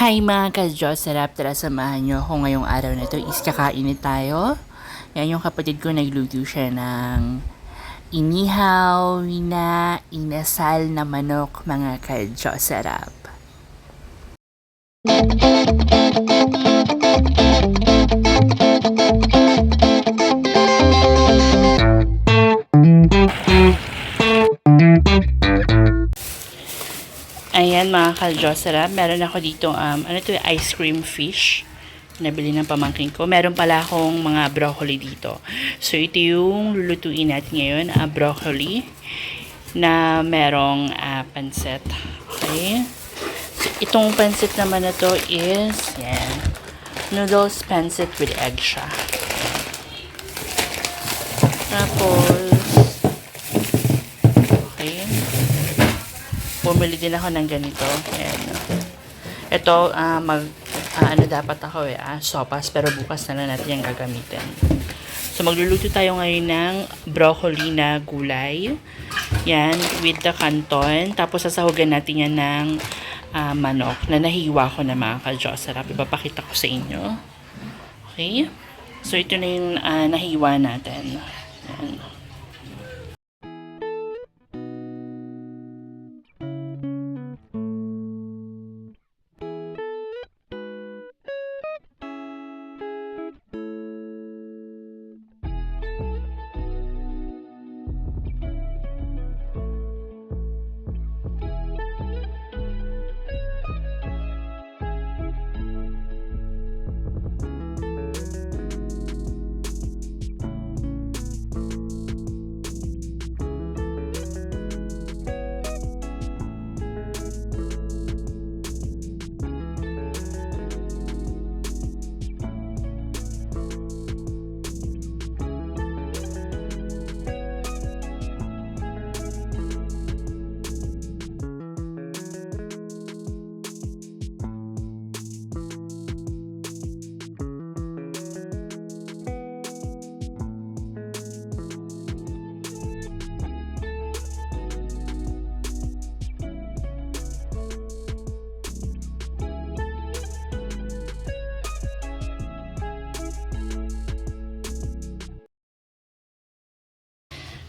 Hi mga ka-Diyos, sarap tara samahan nyo ako ngayong araw na to is kakainit tayo. Yan yung kapatid ko nagluto siya ng inihaw na inasal na manok mga ka-Diyos, sarap. Ayan mga ka-Diyos, sarap. Meron ako dito, um, ano to, ice cream fish. Nabili ng pamangkin ko. Meron pala akong mga broccoli dito. So, ito yung lulutuin natin ngayon, ah, broccoli na merong ah, pansit. Okay? Itong pansit naman na to is, yan, noodles pansit with egg siya. Tapos, okay, bumili din ako ng ganito. Ayan. Ito, ah, mag, ah, ano dapat ako eh, ah, sopas, pero bukas na lang natin yung gagamitin. So, magluluto tayo ngayon ng broccoli na gulay. Yan, with the canton. Tapos, sasahugan natin yan ng ah, manok na nahiwa ko na mga ka-Diyos. Sarap, ipapakita ko sa inyo. Okay? So, ito na yung ah, nahiwa natin. Yan.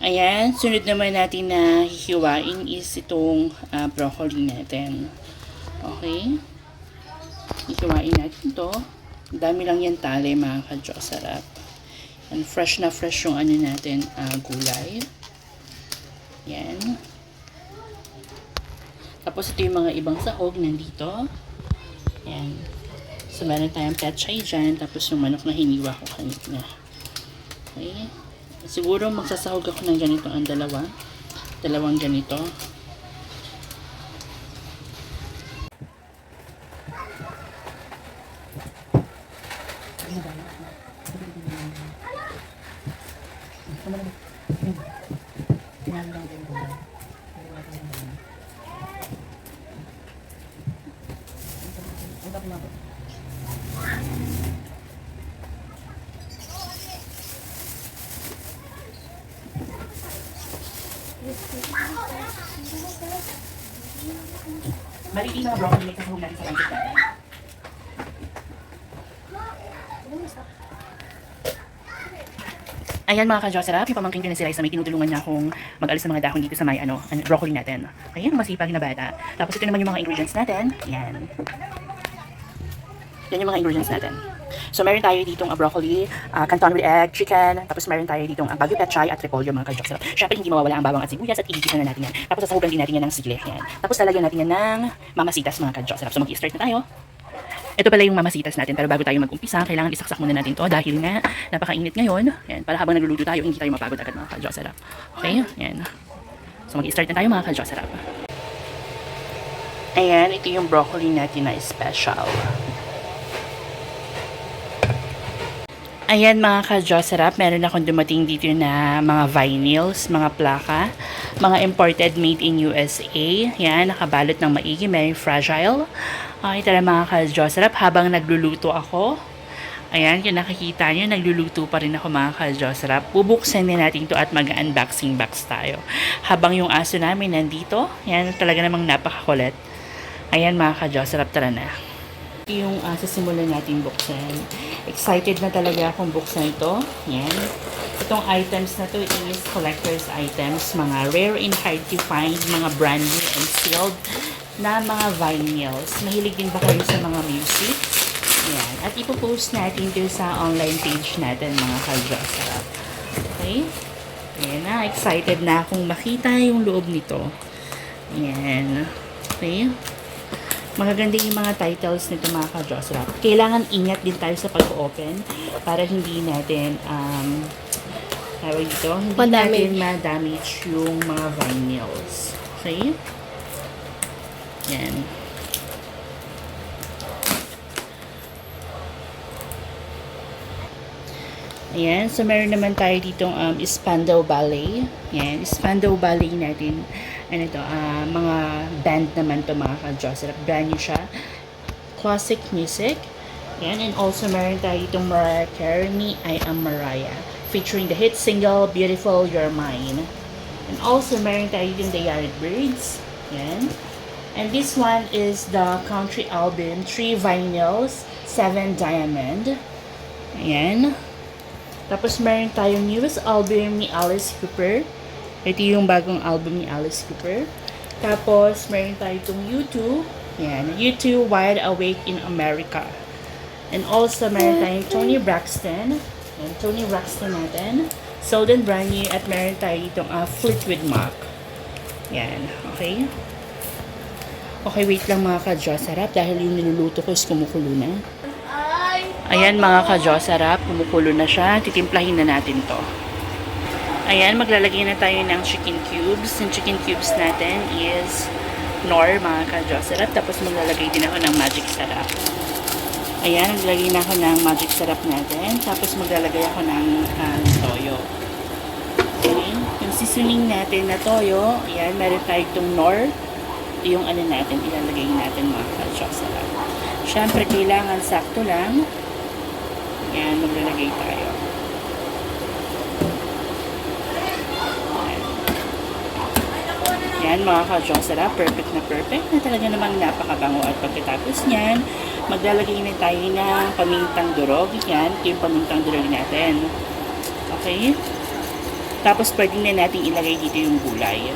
Ayan, sunod naman natin na hihiwain is itong ah, broccoli natin. Okay? Hihiwain natin to. Dami lang yan tali mga ka-Diyos. Sarap. And fresh na fresh yung ano natin, ah, gulay. Yan. Tapos ito yung mga ibang sahog nandito. Yan. So, meron tayong petchay dyan. Tapos yung manok na hiniwa ko kanina. Okay. Siguro magsasahog ako ng ganito ang dalawa. Dalawang ganito. Maliliit na broccoli sahog natin sa pancit natin. Ayan mga ka-Diyos, sarap. Yung pamangkin ko na si Liza, may tinutulungan niya akong mag-alis ng mga dahon dito sa may ano, broccoli natin. Ayan, masipag na bata. Tapos ito naman yung mga ingredients natin. Ayan. Yan yung mga ingredients natin. So, meron tayo ditong uh, broccoli, uh, canton with egg, chicken, tapos meron tayo ditong uh, bagyo petchay at repolyo mga ka-Diyos. Siyempre, hindi mawawala ang bawang at sibuyas at igigit na natin yan. Tapos, sasahugan din natin yan ng sili. Yan. Tapos, lalagyan natin yan ng mamasitas mga ka-Diyos. So, mag-start na tayo. Ito pala yung mamasitas natin, pero bago tayo mag-umpisa, kailangan isaksak muna natin to dahil nga napakainit ngayon. Yan, para habang nagluluto tayo, hindi tayo mapagod agad mga ka-Diyos. Okay? Yan. So, mag-start na tayo mga ka-Diyos. Ayan, ito yung broccoli natin na special. Ayan mga ka-Diyos sarap, meron akong dumating dito na mga vinyls, mga plaka, mga imported made in USA. Yan, nakabalot ng maigi, may fragile. Okay, tara mga ka-Diyos sarap, habang nagluluto ako, ayan, yung nakikita nyo, nagluluto pa rin ako mga ka-Diyos sarap. Bubuksan din natin to at mag-unboxing box tayo. Habang yung aso namin nandito, yan, talaga namang napakakulit. Ayan mga ka-Diyos sarap, tara na. Yung uh, sisimulan natin buksan. Excited na talaga akong buksan ito. Yan. Itong items na to is collector's items, mga rare and hard to find, mga brand new and sealed na mga vinyls. Mahilig din ba kayo sa mga music? Yan. At ipopost natin ito sa online page natin, mga kaljosarap. Okay? Ayan na. Excited na akong makita yung loob nito. Ayan. Okay? Magaganda yung mga titles nito mga ka-Josrap. Kailangan ingat din tayo sa pag-open para hindi natin um, tawag dito, hindi Ma-damage. natin ma-damage yung mga vinyls. Okay? Yan. Ayan, so meron naman tayo ditong um, Spandau Ballet. Ayan, Spandau Ballet natin. Ano to, ah, mga band naman to mga ka-Joseph. Brand new siya. Classic music. Ayan, and also meron tayo ditong Mariah Carey, Me, I Am Mariah. Featuring the hit single, Beautiful, You're Mine. And also meron tayo ditong The Yardbirds. Ayan. And this one is the country album, Three Vinyls, Seven Diamond. Ayan. Tapos meron tayong newest album ni Alice Cooper. Ito yung bagong album ni Alice Cooper. Tapos meron tayo itong U2. Yan. U2 Wide Awake in America. And also meron tayong Tony Braxton. Yan, Tony Braxton natin. Sold and brand new. At meron tayo itong uh, Fleetwood Mac. Yan. Okay? Okay, wait lang mga ka-Diyos. Sarap dahil yung niluluto ko is kumukulo na. Ayan mga ka-Josarap, kumukulo na siya. Titimplahin na natin to. Ayan, maglalagay na tayo ng chicken cubes. Yung chicken cubes natin is nor mga ka-Josarap. Tapos maglalagay din ako ng magic sarap. Ayan, maglalagay na ako ng magic sarap natin. Tapos maglalagay ako ng ah, toyo. Okay. Yung seasoning natin na toyo, ayan, meron tayo itong nor. Yung ano natin, ilalagay natin mga ka-Josarap. Siyempre, kailangan sakto lang. Yan, maglalagay tayo. Yan, mga ka-jong sarap. Perfect na perfect na talaga namang napakabango. At pagkatapos niyan, maglalagay na tayo ng pamintang durog. Yan, yung pamintang durog natin. Okay? Tapos pwede na natin ilagay dito yung gulay.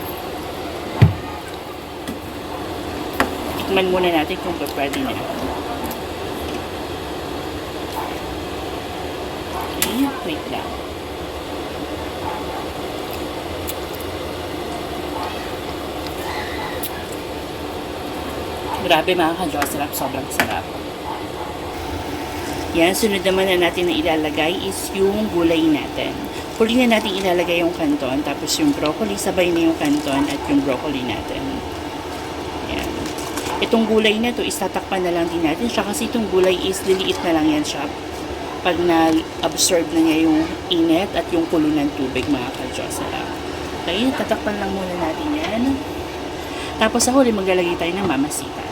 Tikman muna natin kung pwede na. Okay, wait lang. Grabe mga sarap, sobrang sarap. Yan, sunod naman na natin na ilalagay is yung gulay natin. Huli na natin ilalagay yung kanton, tapos yung broccoli, sabay na yung kanton at yung broccoli natin. Yan. Itong gulay na to, istatakpan na lang din natin siya kasi itong gulay is liliit na lang yan siya pag na-absorb na niya yung init at yung kulo ng tubig mga kadyosara. Okay, tatakpan lang muna natin yan. Tapos sa huli maglalagay tayo ng mamasitas.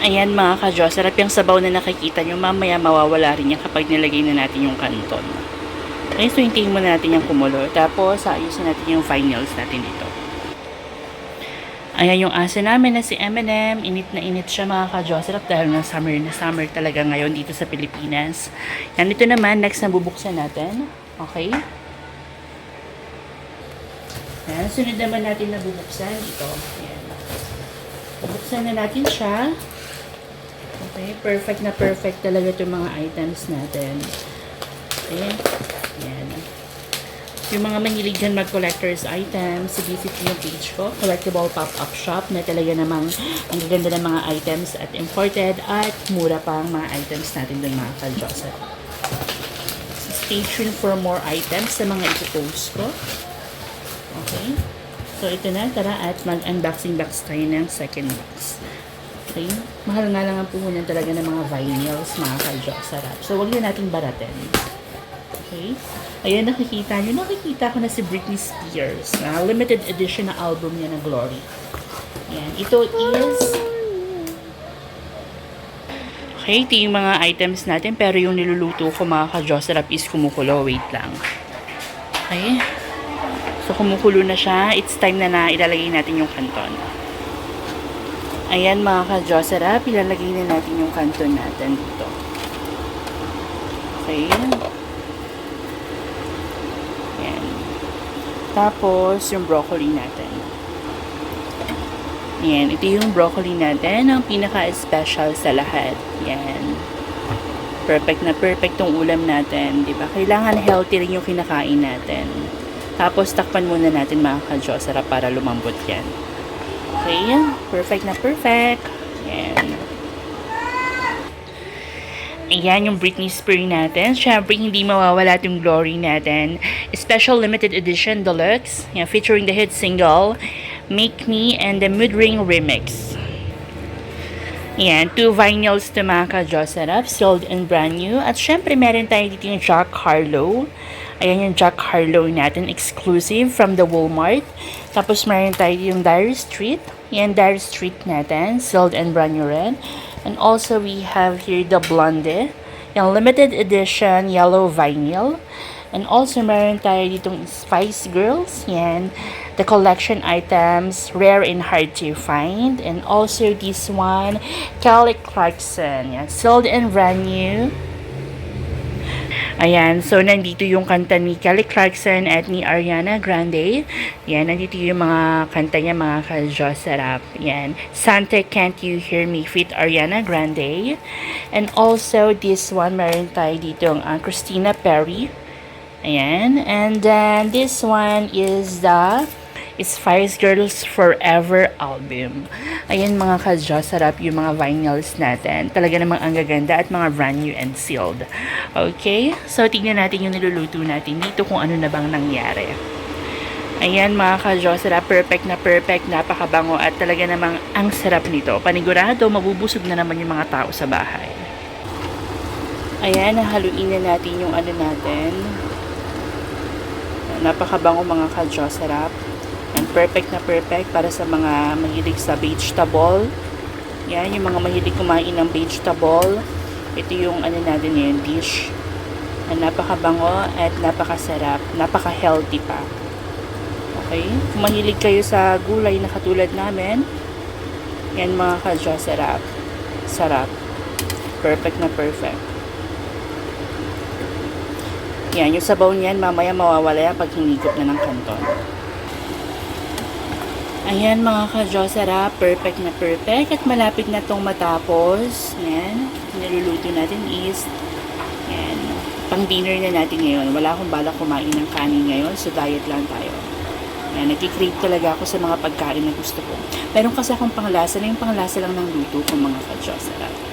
Ayan mga kadyosara, yung sabaw na nakikita nyo, mamaya mawawala rin yan kapag nilagay na natin yung kanton. Okay, so hintayin muna natin yung kumulo. Tapos ayusin natin yung vinyls natin dito. Ayan yung asa namin na si Eminem. Init na init siya mga ka-Jocelyn dahil na summer na summer talaga ngayon dito sa Pilipinas. Yan, ito naman, next na bubuksan natin. Okay? Yan, sunod naman natin na bubuksan. Ito. Yan. Bubuksan na natin siya. Okay, perfect na perfect talaga itong mga items natin. Okay. Yan. Yung mga mahilig dyan mag-collector's items, visit yung page ko, Collectible Pop-Up Shop, na talaga namang ang gaganda ng mga items at imported at mura pa ang mga items natin doon mga kaljosep. Stay tuned for more items sa mga ipopost ko. Okay? So, ito na. Tara at mag-unboxing box tayo ng second box. Okay? Mahal nga lang ang puhunan talaga ng mga vinyls, mga kaljosarap. So, wag na natin baratin. Okay? Ayan, nakikita nyo. Nakikita ko na si Britney Spears na limited edition na album niya na Glory. Ayan. Ito is... Okay, ito yung mga items natin. Pero yung niluluto ko mga ka-Jocerap is kumukulo. Wait lang. Okay. So, kumukulo na siya. It's time na na ilalagay natin yung kanton. Ayan mga ka-Josera, ilalagay na natin yung kanton natin dito. Okay. Ayan. Tapos, yung broccoli natin. Ayan, ito yung broccoli natin, ang pinaka-special sa lahat. Ayan. Perfect na perfect tong ulam natin, di ba? Kailangan healthy rin yung kinakain natin. Tapos, takpan muna natin mga ka-Josera para lumambot yan. Okay, perfect na perfect. Ayan. Ayan yung Britney Spears natin. Siyempre, hindi mawawala itong glory natin. Special limited edition deluxe. Yan, featuring the hit single, Make Me and the Mood Ring Remix. Yan, two vinyls to mga ka-Joserap, sold and brand new. At syempre, meron tayo dito yung Jack Harlow. Ayan yung Jack Harlow natin, exclusive from the Walmart. Tapos meron tayo yung Dire Street. Yan, Dire Street natin, sold and brand new rin. And also, we have here the Blonde. Yung limited edition yellow vinyl. And also, meron tayo ditong Spice Girls. Yan. The collection items, rare and hard to find. And also, this one, Kelly Clarkson. Yan. Sold and brand new. Ayan, so nandito yung kanta ni Kelly Clarkson at ni Ariana Grande. Yan, nandito yung mga kanta niya, mga ka-Josarap. Yan, Santa Can't You Hear Me feat Ariana Grande. And also, this one, meron tayo dito ang Christina Perry. Ayan, and then this one is the Spice Girls Forever album. Ayan mga ka sarap yung mga vinyls natin. Talaga namang ang gaganda at mga brand new and sealed. Okay? So, tignan natin yung niluluto natin dito kung ano na bang nangyari. Ayan mga ka perfect na perfect, napakabango at talaga namang ang sarap nito. Panigurado, mabubusog na naman yung mga tao sa bahay. Ayan, haluin na natin yung ano natin. Napakabango mga ka-Joserap. And perfect na perfect para sa mga mahilig sa vegetable. Yan, yung mga mahilig kumain ng vegetable. Ito yung ano natin ngayon, dish. And napakabango at napakasarap. Napaka-healthy pa. Okay? Kung mahilig kayo sa gulay na katulad namin, yan mga ka-Joserap. Sarap. Perfect na perfect. Yan, yung sabaw niyan, mamaya mawawala yan pag hinigop na ng kanton. Ayan mga ka-Josara, perfect na perfect at malapit na tong matapos. Yan, niluluto natin is, yan, pang dinner na natin ngayon. Wala akong balak kumain ng kanin ngayon, so diet lang tayo. Yan, nagkikrave talaga ako sa mga pagkain na gusto ko. Meron kasi akong panglasa na yung panglasa lang ng luto ko mga ka-Josara.